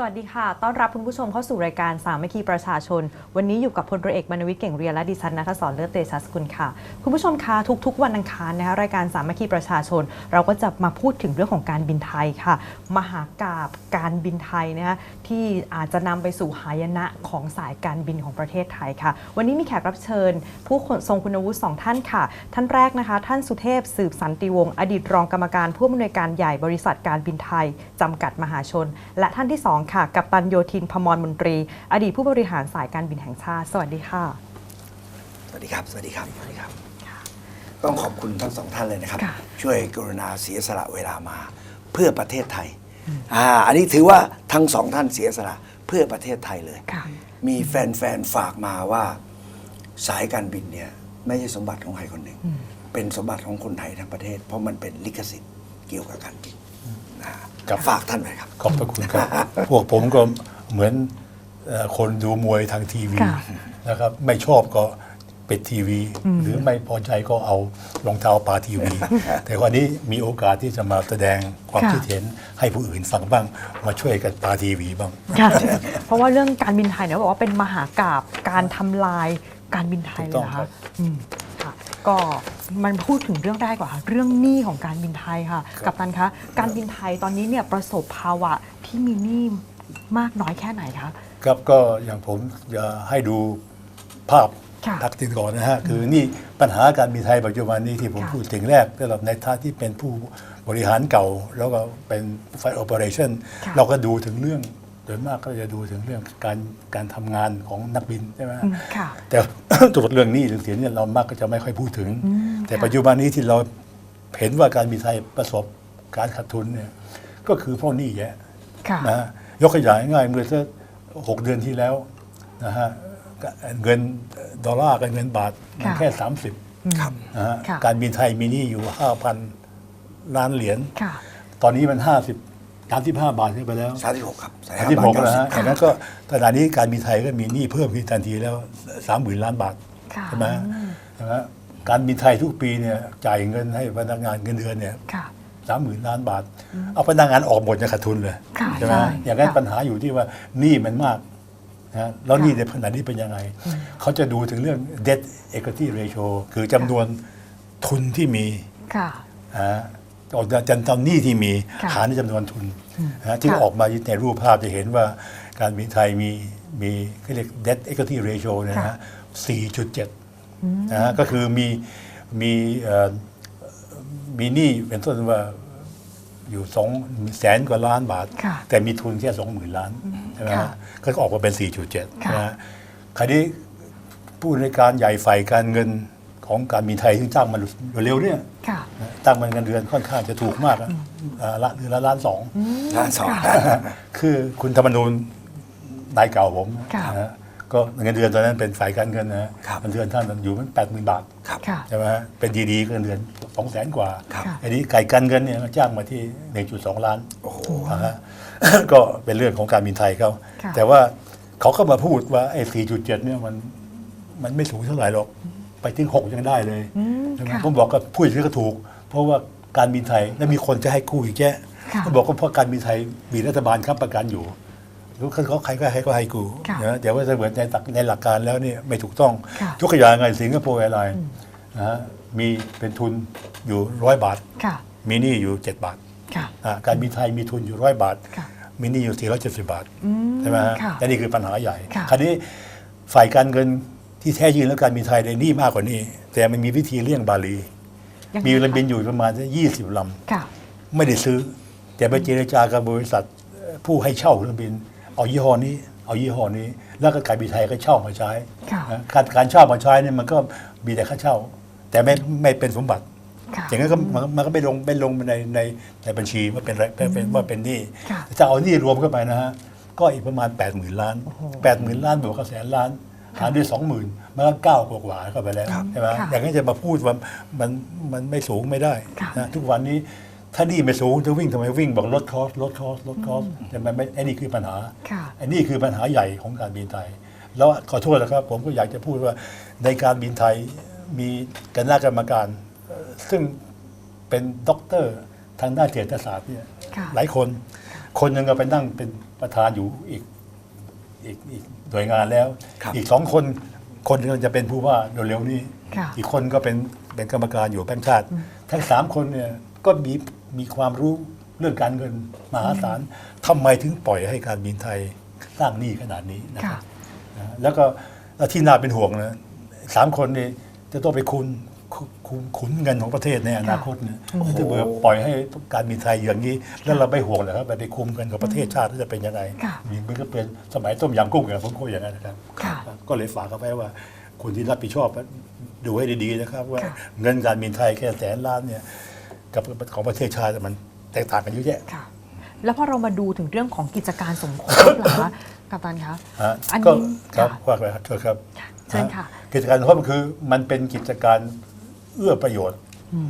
สวัสดีค่ะ ต้อนรับคุณผู้ชมเข้าสู่รายการสามัคคีประชาชน วันนี้อยู่กับพลเรือเอกมนวิทย์เก่งเรียนและดิฉันนัทศรเลือดเตชะสกุลค่ะ คุณผู้ชมคะทุกๆ วันอังคารนะคะรายการสามัคคีประชาชน เราก็จะมาพูดถึงเรื่องของการบินไทยค่ะ มหากาบการบินไทยนะคะที่อาจจะนำไปสู่หายนะของสายการบินของประเทศไทยค่ะ วันนี้มีแขกรับเชิญ ผู้ทรงคุณวุฒิสองท่านค่ะ ท่านแรกนะคะ ท่านสุเทพสืบสันติวงศ์อดีตรองกรรมการผู้อำนวยการใหญ่บริษัทการบินไทยจำกัดมหาชน และท่านที่2ค่ะ กัปตันโยธินพมรมนตรี อดีตผู้บริหารสายการบินแห่งชาติ สวัสดีค่ะ สวัสดีครับ สวัสดีครับ สวัสดีครับ ต้องขอบคุณทั้งสองท่านเลยนะครับค่ะช่วยกรุณาเสียสละเวลามา เพื่อประเทศไทย อ่า อันนี้ถือว่าทั้งสองท่านเสียสละเพื่อประเทศไทยเลยค่ะมีแฟนๆ ฝากมาว่าสายการบินเนี่ยไม่ใช่สมบัติของใครคนหนึ่ง เป็นสมบัติของคนไทยทั้งประเทศ เพราะมันเป็นลิขสิทธิ์เกี่ยวกับการบิน นะฮะครับฝากท่านไว้ครับ ขอบพระคุณครับ พวกผมก็เหมือนเอ่อคนดูมวยทางทีวีค่ะนะครับ ไม่ชอบก็ปิดทีวี หรือไม่พอใจก็เอารองเท้าปาทีวี แต่วันนี้มีโอกาสที่จะมาแสดงความค่ะคิดเห็นให้ผู้อื่นฟังบ้าง มาช่วยกันปาทีวีบ้างค่ะเพราะว่าเรื่องการบินไทยเนี่ยบอกว่าเป็นมหากาบการทำลายการบินไทยถูกเลต้อยงนะครัคะบอืมค่ะ ก็มันพูดถึงเรื่องแรกก่อนค่ะเรื่องหนี้ของการบินไทยค่ะ กับตันคะการบินไทยตอนนี้เนี่ยประสบภาวะที่มีหนี้มากน้อยแค่ไหนคะ ครับก็อย่างผมจะให้ดูภาพค่ะทักษิณก่อนนะฮะคือนี่ปัญหาการบินไทยปัจจุบันนี้ที่ผมค่ะ พูดถึงแรกสำหรับในท่านที่เป็นผู้บริหารเก่า แล้วก็เป็นไฟโอเปอเรชั่นค่ะเราก็ดูถึงเรื่อง โดยมากก็จะดูถึงเรื่องการการทำงานของนักบินใช่ไหมฮะอืมค่ะ แต่ตัวเรื่องหนี้เรื่องสินเนี่ยเรามักก็จะไม่ค่อยพูดถึงอืมแต่ค่ะปัจจุบันนี้ที่เราเห็นว่าการบินไทยประสบการขาดทุนเนี่ยก็คือเพราะหนี้แยะค่ะนะฮะยกตัวอย่างง่ายๆเมื่อสักหกเดือนที่แล้วนะฮะเงินดอลลาร์กับเงินบาทมันค่ะแค่ 30ครับนะฮะค่ะการบินไทยมีหนี้อยู่ 5,000 ล้านเหรียญค่ะตอนนี้มัน 50 35บาทขึ้นไปแล้ว36ครับ36แล้วฮะคดัรับงนั้นก็ขณะนี้การบินไทยก็มีหนี้เพิ่มขึ้นทันทีแล้ว30,000ล้านบาทค่ะใช่ไหมฮะใช่ไหมฮะการบินไทยทุกปีเนี่ยจ่ายเงินให้พนักงานเงินเดือนเนี่ยค่ะสามหมื่นล้านบาท เอาพนักงานออกหมดจะขาดทุนเลยค่ะใช่ไหมใช่อย่างนั้นค่ะปัญหาอยู่ที่ว่าหนี้มันมากนะแล้วหนี้ในขณะนี้เป็นยังไง เขาจะดูถึงเรื่อง debt equity ratio คือจำนวนทุนที่มีค่ะนะฮะ ออกจากจำนวนหนี้ที่มีค่ะหารด้วยจำนวนทุนนะฮะที่ค่ะออกมาในรูปภาพจะเห็นว่าการบินไทยมีมีเขาเรียก debt equity ratio เนยนะฮะ4.7นะฮะก็คือมีมีเอ่อมีหนี้เป็นต้นว่าอยู่สองแสนกว่าล้านบาทค่ะแต่มีทุนแค่สองหมื่นล้านใช่ไหมค่ะฮะก็ออกมาเป็น 4.7ค่ะนะฮะคราวนี้ผู้ในวยการใหญ่ฝ่ายการเงิน ของการบินไทยที่จ้างมาเร็วๆเนี่ยค่ะนะตั้งมันเงินเดือนค่อนข้างจะถูกมากอะอ่าละเดือนละล้านสองล้านสองคือคุณธรรมนูญนายเก่าผมค่ะนะฮะก็เงินเดือนตอนนั้นเป็นฝ่ายการเงินนะฮะครับเงินเดือนท่านอยู่มันแปดหมื่นบาท ครับค่ะ ใช่ไหมฮะเป็นดีๆก็เงินเดือนสองแสนกว่า ครับค่ะอันนี้ไก่การเงินเนี่ยก็จ้างมาที่ 1.2 ล้านโอ้โห นะฮะ ก็เป็นเรื่องของการบินไทยเขา ค่ะ แต่ว่าเขาก็มาพูดว่าไอ้ 4.7 เนี่ยมันมันไม่สูงเท่าไหร่หรอก ไปถึง 6 ยังได้เลยอืมใช่ไหมค่ะผมบอกก็พูดอย่างนี้ก็ถูก เพราะว่าการบินไทยแล้วมีคนจะให้กู้อีกแยะค่ะเขาบอกว่าเพราะการบินไทยมีรัฐบาลค้ำประกันอยู่แล้วเขาใครก็ให้ก็ให้กู้ค่ะนะแต่ว่าถ้าเหมือนในหลักในหลักการแล้วเนี่ยไม่ถูกต้องค่ะยกตัวอย่างไงสิงคโปร์แอร์ไลน์นะฮะมีเป็นทุนอยู่ร้อยบาทค่ะมีหนี้อยู่7บาทค่ะอ่าการบินไทยมีทุนอยู่ร้อยบาทค่ะมีหนี้อยู่470บาทอืมใช่ไหมฮะค่ะและนี่คือปัญหาใหญ่ค่ะคราวนี้ฝ่ายการเงิน ที่แท้จริงแล้วการบินไทยได้หนี้มากกว่านี้ แต่มันมีวิธีเลี่ยงบาลี ยังไงมีเรือบินคะอยู่ประมาณยี่สิบลค่ะำ ไม่ได้ซื้อ แต่ไปเจรจากับบริษัทผู้ให้เช่าเรือบิน เอายี่ห้อนี้ เอายี่ห้อนี้ แล้วก็การบินไทยก็เช่ามาใช้ค่ะ นะการการเช่ามาใช้เนี่ยมันก็มีแต่ค่าเช่า แต่ไม่ไม่เป็นสมบัติ ค่ะ อย่างนั้นก็มันมันก็ไม่ลงไม่ลงในในในบัญชีว่าเป็นไรเป็นเป็นว่าเป็นหนี้ค่ะจะเอาหนี้รวมเข้าไปนะฮะก็อีกประมาณ 8 0,000 ล้าน 8 0,000 ล้านบวกกับแสนล้าน หารด้วย20,000มันก็เก้ากว่าๆเข้าไปแล้วครับใช่ไหมค่ะอย่างนั้นจะมาพูดว่ามันมันไม่สูงไม่ได้ค่ะนะทุกวันนี้ถ้าหนี้ไม่สูงจะวิ่งทำไมวิ่งบอกลดคอสลดคอสลดคอสแต่มันไม่ไอ้นี่คือปัญหาค่ะอันนี้คือปัญหาใหญ่ของการบินไทย แล้วขอโทษนะครับ ผมก็อยากจะพูดว่าในการบินไทยมีคณะกรรมการเอ่อซึ่งเป็นด็อกเตอร์ทางด้านเศรษฐศาสตร์เนี่ยค่ะหลายคน คนหนึงก็ไปนั่งเป็นประธานอยู่อีก อีกอีกหน่วยงานแล้ว ครับ อีกสองคนคนหนึงจะเป็นผู้ว่าเร็วๆนี้ ค่ะ อีกคนก็เป็นเป็นกรรมการอยู่แบงค์ชาติ ทั้งสามคนเนี่ยก็มีมีความรู้เรื่องการเงินมหาศาลทำไมถึงปล่อยให้การบินไทยสร้างหนี้ขนาดนี้นะคค่ะ รับ นะแล้วก็แล้วที่น่าเป็นห่วงนะสามคนนี่จะต้องไปคุณคุม ขุนเงินของประเทศในอนาคตเนี่ยถ้าเบื่อปล่อยให้การบินไทยอย่างนี้ แล้วเราไม่ห่วงเลยครับไปไปคุมเงินของประเทศชาติจะเป็นยังไงค่ะมันก็เป็นสมัยต้มยำกุ้งอย่างผมก็อย่างนั้นนะครับค่ะก็เลยฝากเขาไว้ว่าคุณที่รับผิดชอบดูให้ดีๆนะครับ ว่าค่ะเงินการบินไทยแค่แสนล้านเนี่ยกับของประเทศชาติมันแตกต่างกันเยอะแยะค่ะแล้วพอเรามาดูถึงเรื่องของกิจการสมคบเหรอคะกัปตันคะฮะอันก็นี้ครับค่ะว่าไปครับเชิญครับเชิญค่ะฮกิจการสมคบมันคือมันเป็นกิจการ เอื้อประโยชน์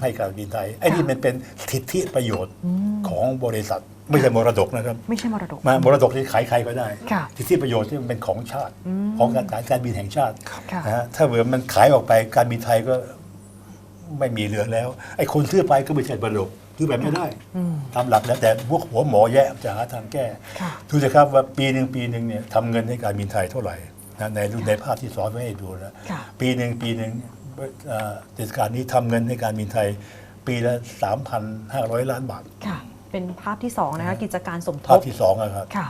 ให้การบินไทยไอ้นี่มันเป็นสิทธิประโยชน์ของบริษัท ไม่ใช่มรดกนะครับ ไม่ใช่มรดกมามรดกที่ขายใครก็ได้ค่ะสิทธิประโยชน์ที่มันเป็นของชาติ ของการการการบินแห่งชาติค่ะนะฮะถ้าเผื่อมันขายออกไปการบินไทยก็ไม่มีเหลือแล้ว ไอ้คนซื้อไปก็ไม่ใช่มรดกซื้อแบบไม่ได้ตามหลักแล้วแต่พวกหัวหมอแย่จะหาทางแก้ค่ะดูสิครับว่าปีหนึ่งปีหนึ่งเนี่ยทำเงินให้การบินไทยเท่าไหร่นะในรูปในภาพที่สอนไว้ให้ดูนะค่ะปีหนึ่งปีหนึ่ง เอ่อกิจการนี้ทำเงินให้การบินไทยปีละ 3,500 ล้านบาท ค่ะ เป็นภาพที่สองนะคะกิจการสมทภาพบที่สองอะครับค่ะ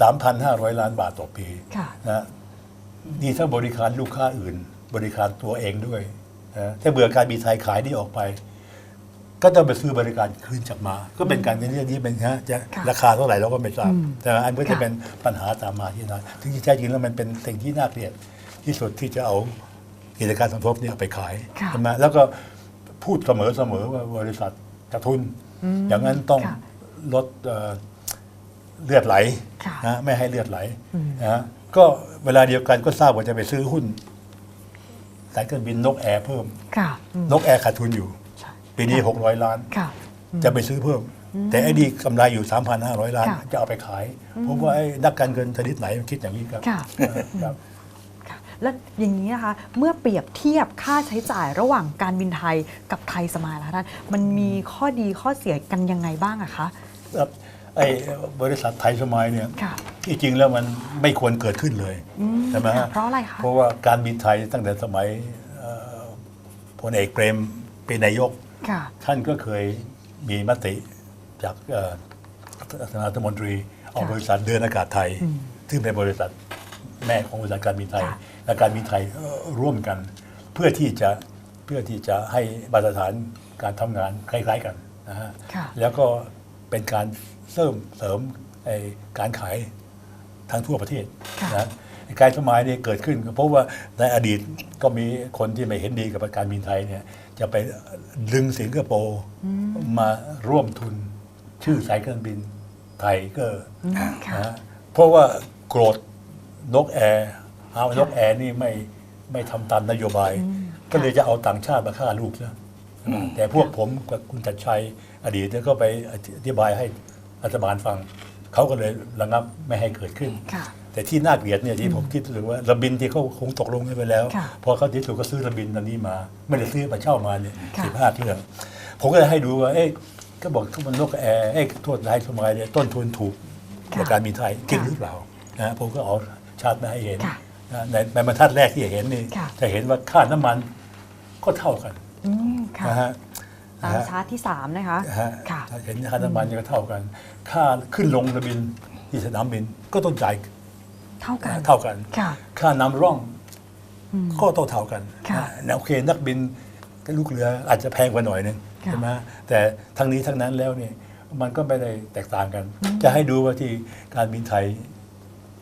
สามพันห้าร้อยล้านบาทต่อปีค่ะ นะนี่ถ้าบริการลูกค้าอื่น บริการตัวเองด้วยนะถ้าเบื่อการบินไทยขายนี่ออกไป ก็ต้องไปซื้อบริการคืนจากมา ก็เป็นการเงินเรื่องนี้เป็นฮะจะค่ะราคาเท่าไหร่เราก็ไม่ทราบ อืม แต่อันก็จะค่ะเป็นปัญหาตามมาที่นั้นถึงที่แท้จริงแล้วมันเป็นสิ่งที่น่าเกลียดที่สุดที่จะเอา กิจการสมทบเนี่ยเอาไปขายค่ะใช่ไหมแล้วก็พูดเสมอเสมอว่าบริษัทกระทุน อย่างนั้นต้องค่ะลดเอ่อเลือดไหลค่ะนะไม่ให้เลือดไหลนะฮะก็เวลาเดียวกันก็ทราบว่าจะไปซื้อหุ้นสายการบินนกแอร์เพิ่มค่ะอืมนกแอร์ขาดทุนอยู่ใช่ปีนี้600ล้านค่ะจะไปซื้อเพิ่ม แต่ไอ้ดีกำไรอยู่ 3,500 ล้านค่ะจะเอาไปขายเพราะว่าไอ้นักการเงินชนิดไหนมันคิดอย่างนี้ครับค่ะครับค่ะ แล้วอย่างนี้นะคะ เมื่อเปรียบเทียบค่าใช้จ่ายระหว่างการบินไทยกับไทยสมายแล้วท่านมันมีข้อดีข้อเสียกันยังไงบ้างอะคะครับไอ้บริษัทไทยสมัยเนี่ยค่ะที่จริงแล้วมันไม่ควรเกิดขึ้นเลยอืมใช่ไหมฮะค่ะเพราะอะไรคะเพราะว่าการบินไทยตั้งแต่สมัยเอ่อพลเอกเปรมเป็นนายกค่ะท่านก็เคยมีมติจากเอ่อคณะรัฐมนตรีเอาบริษัทเดินอากาศไทย ซึ่งเป็นบริษัทแม่ของบริษัทการบินไทยค่ะ และการบินไทยเอ่อร่วมกัน เพื่อที่จะเพื่อที่จะให้มาตรฐานการทำงานคล้ายๆกันนะฮะค่ะแล้วก็เป็นการเสริมเสริมไอ้การขายทั้งทั่วประเทศค่ะนะไอ้การสมัยนี้เกิดขึ้นก็เพราะว่าในอดีตก็มีคนที่ไม่เห็นดีกับการบินไทยเนี่ยจะไปดึงสิงคโปร์มาร่วมทุนชื่อสายการบินไทยก็ค่ะนะฮะเพราะว่าโกรธนกแอร์ เอานกแอร์นี่ไม่ไม่ทำตามนโยบาย ก็เลยจะเอาต่างชาติมาฆ่าลูกซะแต่พวกผมกับคุณจัดชัยอดีตเนี่ยก็ไปอธิบายให้รัฐบาลฟัง เขาก็เลยระงับไม่ให้เกิดขึ้นค่ะแต่ที่น่าเกลียดเนี่ยที่ผมคิดถึงว่าระบินที่เขาคงตกลงกันไปแล้วค่ะพอเขาที่สุดก็ซื้อระบินอันนี้มา ไม่ได้ซื้อมาเช่ามาเนี่ยค่ะสิบห้าเครื่อง ผมก็เลยให้ดูว่าเอ๊ะก็บอกทุกมันนกแอร์เอ๊ะโทษนายสมัยเนี่ยต้นทุนถูกค่ะในการบินไทยจริงหรือเปล่านะผมก็เอาชาร์ตมาให้เห็นค่ะนะ ในในบรรทัดแรกที่เห็นนี่ค่ะ จะเห็นว่าค่าน้ำมันก็เท่ากันอืมค่ะนะฮะตามชาร์ตที่ 3 นะคะ นะฮะค่ะเห็นค่าน้ำมันก็เท่ากัน ค่าขึ้นลงระบินที่สนามบินก็ต้องจ่ายเท่ากัน เท่ากัน ค่ะ ค่านำร่องก็ต้องเท่ากันค่ะนะโอเคนักบินกับลูกเรืออาจจะแพงกว่าหน่อยหนึงค่ะ ใช่ไหมแต่ทั้งนี้ทั้งนั้นแล้วเนี่ยมันก็ไม่ได้แตกต่างกัน จะให้ดูว่าที่การบินไทย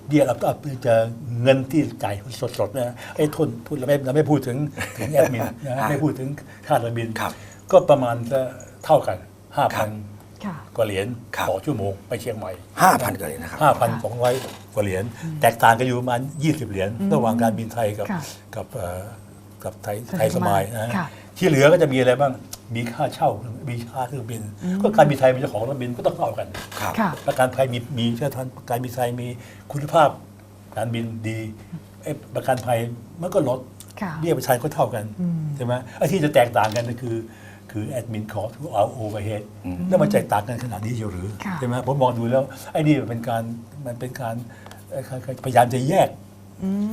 เดียรับจะเงินที่จ่ายสดๆนะไอ้ทุนทุนเราไม่เราไม่พูดถึงถึงแอดมินนะครับไม่พูดถึงค่าระบินครับก็ประมาณจะเท่ากันห้าครัพับนค่ะกว่าเหรียญครับต่อชั่วโมงไปเชียงใหม่ห้าพันกันเลยนะครับห้าพันสองร้อยกว่าเหรียญแตกต่างกันอยู่ประมาณยี่สิบเหรียญระหว่างการบินไทยกับค่ะกับเอ่อกับไทยไทยไทยสมายนะฮะค่ะ ที่เหลือก็จะมีอะไรบ้าง มีค่าเช่า มีค่าเครื่องบิน ก็การบินไทยเป็นเจ้าของเครื่องบินก็ต้องเท่ากันครับค่ะ และการไทยมีมีเชื่อทันการบินไทยมีคุณภาพ การบินดีไอ้ประกันภัยมันก็ลดค่ะ เบี้ยประชาชนก็เท่ากันใช่ไหมไอ้ที่จะแตกต่างกันก็คือ คือแอดมินคอร์เอาโอเวอร์เฮดแล้วมันใจต่างกันขนาดนี้เชียวหรือค่ะ ใช่ไหมผมมองดูแล้วไอ้นี่มันเป็นการมันเป็นการเอ่อพยายามจะแยกไ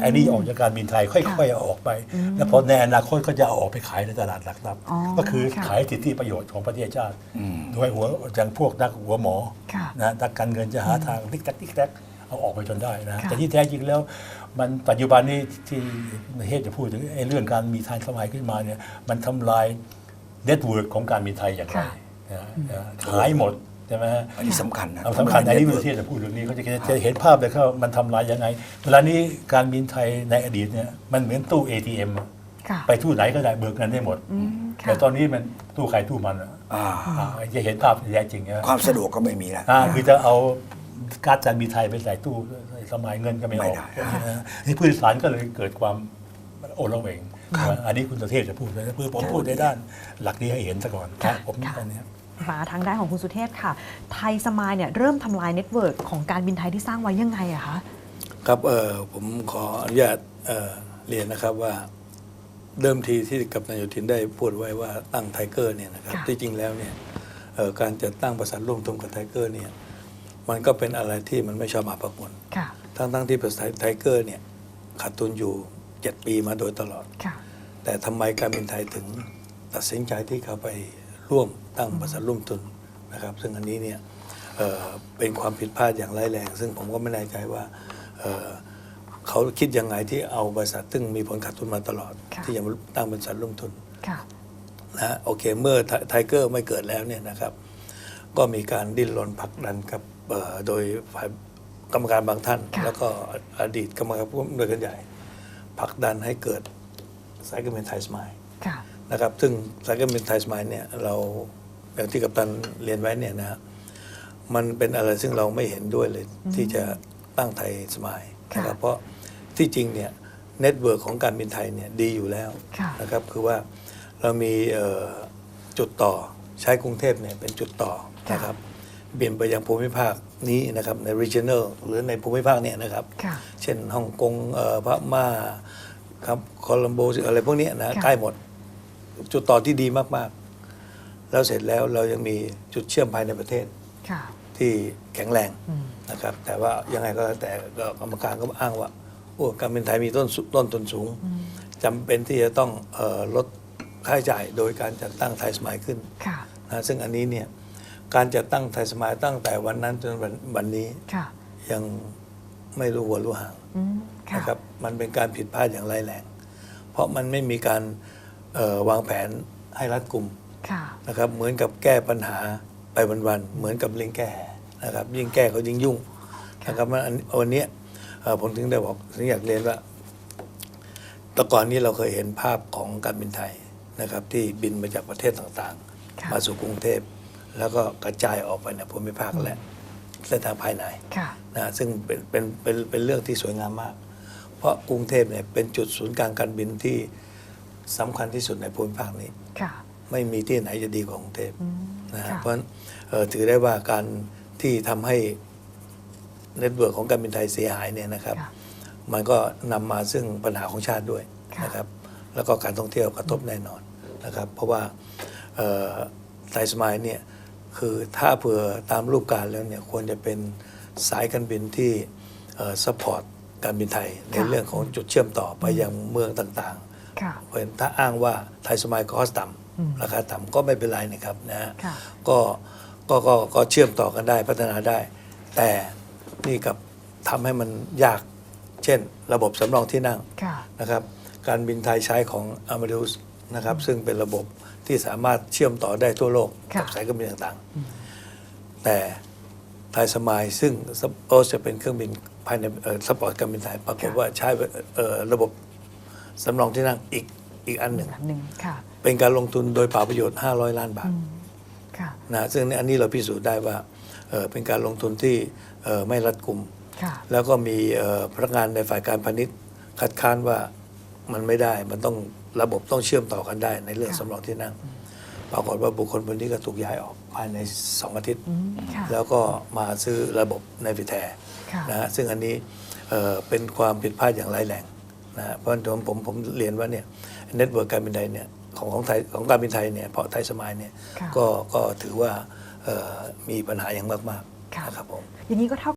อ้นี่ออกจากการบินไทยค่อยๆเอาออกไป แล้วพอในอนาคตก็จะเอาออกไปขายในตลาดหลักทรัพย์อ๋อก็คือค่ะขายสิทธิประโยชน์ของประเทศชาติโดยหัวอย่างพวกนักหัวหมอค่ะนะนักการเงินจะหาทางติ๊กแท็กติ๊กแท็กเอาออกไปจนได้นะค่ะแต่ที่แท้จริงแล้ว มันปัจจุบันนี้ที่ประเทศจะพูดถึงไอ้เรื่องการมีทางสมัยขึ้นมาเนี่ยมันทำลายเน็ตเวิร์กของการบินไทยอย่างไรค่ะนะนะขายหมด ใช่ไหมฮะอันนี้สำคัญนะเอาสำคัญอันนี้ประเทศจะพูดเรื่องนี้เขาจะจะเห็นภาพเลยว่ามันทำลายยังไง เวลานี้การบินไทยในอดีตเนี่ยมันเหมือนตู้ ATM อะค่ะไปตู้ไหนก็ได้เบิกเงินได้หมด อืมค่ะ แต่ตอนนี้มันตู้ใครตู้มันอะอ่าอ่าจะเห็นภาพที่แท้จริงนะความสะดวกก็ไม่มีแล้ว อ่าคือจะเอาการดการบินไทยไปใส่ตู้สมัยเงินก็ไม่อไม่อกได้นะนี่ผู้โดยสารก็เลยเกิดความโอละเวงนะอันนี้คุณสุเทพจะพูดนะเพื่อผมพูดในด้านหลักนี้ให้เห็นซะก่อนค่ะผมค่ะอันเนี้ย มาทางด้านของคุณสุเทพค่ะ ไทยสมายเนี่ยเริ่มทำลายเน็ตเวิร์กของการบินไทยที่สร้างไว้ยังไงอะคะ ครับเออผมขออนุญาตเอ่อเรียนนะครับว่าเดิมทีที่กับนายโยธินได้พูดไว้ว่าตั้งไทเกอร์เนี่ยนะครับค่ะ ที่จริงแล้วเนี่ยเอ่อการจะตั้งบริษัทร่วมทุนกับไทเกอร์เนี่ยมันก็เป็นอะไรที่มันไม่ชอบมาพากลค่ะ ทั้งทั้งๆที่บริษัทไทเกอร์เนี่ยขาดทุนอยู่ 7 ปีมาโดยตลอด ค่ะ แต่ทำไมการบินไทยถึงตัดสินใจที่เขาไป ร่วมตั้งบริษัทร่วมทุนนะครับ ซึ่งอันนี้เนี่ยเอ่อเป็นความผิดพลาดอย่างร้ายแรง ซึ่งผมก็ไม่แน่ใจว่าเอ่อเขาคิดยังไงที่เอาบริษัทซึ่งมีผลขาดทุนมาตลอดค่ะที่จะมาตั้งบริษัทร่วมทุนค่ะนะฮะโอเคเมื่อไทเกอร์ไม่เกิดแล้วเนี่ยนะครับ ก็มีการดิ้นรนผลักดันกับเอ่อโดยฝ่ายกรรมการบางท่านค่ะแล้วก็อดีตกรรมการผู้อำนวยการใหญ่ผลักดันให้เกิดสายการบินไทยสมายค่ะ นะครับ ซึ่งสายการบินไทยสมายเนี่ยเราอย่างที่กัปตันเรียนไว้เนี่ยนะฮะมันเป็นอะไรซึ่งเราไม่เห็นด้วยเลยที่จะตั้งไทยสมายค่ะนะครับเพราะที่จริงเนี่ยเน็ตเวิร์กของการบินไทยเนี่ยดีอยู่แล้วค่ะนะครับคือว่าเรามีเอ่อจุดต่อใช้กรุงเทพเนี่ยเป็นจุดต่อค่ะนะครับเปลี่ยนไปยังภูมิภาคนี้นะครับใน regional หรือในภูมิภาคเนี่ยนะครับค่ะเช่นฮ่องกงเอ่อพม่าครับโคลัมโบอะไรพวกเนี้ยนะค่ะใกล้หมด จุดต่อที่ดีมากๆ แล้วเสร็จแล้วเรายังมีจุดเชื่อมภายในประเทศค่ะที่แข็งแรงอืมนะครับ แต่ว่ายังไงก็แล้วแต่ก็กรรมการก็อ้างว่าโอ้การบินไทยมีต้นสุต้นทุนสูงจำเป็นที่จะต้องเออลดค่าใช้จ่ายโดยการจัดตั้งไทยสมายขึ้นค่ะนะซึ่งอันนี้เนี่ยการจัดตั้งไทยสมายตั้งแต่วันนั้นจนวันวันนี้ค่ะยังไม่รู้หัวรู้หางอืมค่ะนะครับมันเป็นการผิดพลาดอย่างร้ายแรง เพราะมันไม่มีการเอ่อ วางแผนให้รัดกุมค่ะนะครับเหมือนกับแก้ปัญหาไปวันๆเหมือนกับลิงแก้แหนะครับยิ่งแก้เขายิ่งยุ่งนะครับมันอันวันเนี้ยเอ่อผมถึงได้บอกถึงอยากเรียนว่าแต่ก่อนนี้เราเคยเห็นภาพของการบินไทยนะครับ ที่บินมาจากประเทศต่างค่ะๆมาสู่กรุงเทพ แล้วก็กระจายออกไปในภูมิภาคและเส้นทางภายในค่ะนะซึ่งเป็นเป็นเป็นเป็นเรื่องที่สวยงามมาก เพราะกรุงเทพเนี่ยเป็นจุดศูนย์กลางการบินที่ สำคัญที่สุดในภูมิภาคนี้ค่ะไม่มีที่ไหนจะดีกว่ากรุงเทพอืมนะฮะค่ะเพราะฉะนั้นเอ่อถือได้ว่าการที่ทำให้เน็ตเวิร์กของการบินไทยเสียหายเนี่ยนะครับค่ะมันก็นำมาซึ่งปัญหาของชาติด้วยค่ะนะครับ แล้วก็การท่องเที่ยวกระทบแน่นอนนะครับ เพราะว่าไทยสมายเนี่ยคือถ้าเผื่อตามรูปการแล้วเนี่ยควรจะเป็นสายการบินที่ซัพพอร์ตการบินไทยในเรื่องของจุดเชื่อมต่อไปยังเมืองต่างๆค่ะ เพราะฉะนั้นถ้าอ้างว่าไทยสมัยคอสต่อืมำราคาต่ำก็ไม่เป็นไรนะครับนะฮะค่ะก็ก็ก็ก็เชื่อมต่อกันได้พัฒนาได้ แต่นี่กับทำให้มันยาก เช่น ระบบสำรองที่นั่งค่ะนะครับ การบินไทยใช้ของ a m a d e u s นะครับซึ่งเป็นระบบที่สามารถเชื่อมต่อได้ทั่วโลกค่ะกัสายการบินต่างๆ แต่ไทยสมายซึ่งโอจะเป็นเครื่องบินภายในสปอร์ตการบินไทยปรากฏว่าใช้เอ่อระบบ สำรองที่นั่งอีกอีกอันหนึ่งอันหนึ่งค่ะเป็นการลงทุนโดยเปล่าประโยชน์ 500 ล้านบาทค่ะ นะซึ่งอันนี้เราพิสูจน์ได้ว่าเอ่อเป็นการลงทุนที่เอ่อไม่รัดกุม ค่ะ แล้วก็มีเอ่อพนักงานในฝ่ายการพาณิชย์คัดค้านว่ามันไม่ได้ มันต้องระบบต้องเชื่อมต่อกันได้ในเรื่องค่ะสำรองที่นั่ง ปรากฏว่าบุคคลคนนี้ก็ถูกย้ายออกภายใน 2 อาทิตย์ อืมค่ะ แล้วก็มาซื้อระบบในฟิแทค่ะ นะฮะซึ่งอันนี้เอ่อเป็นความผิดพลาดอย่างร้ายแรง นะฮะเพราะฉะนั้นผมผมผมเรียนว่าเนี่ยเน็ตเวิร์กการบินไทยเนี่ยของของไทยของการบินไทยเนี่ยเพราะไทยสมายเนี่ยค่ะก็ก็ถือว่าเอ่อมีปัญหาอย่างมากค่ะๆนะครับผมอย่างนี้ก็เท่า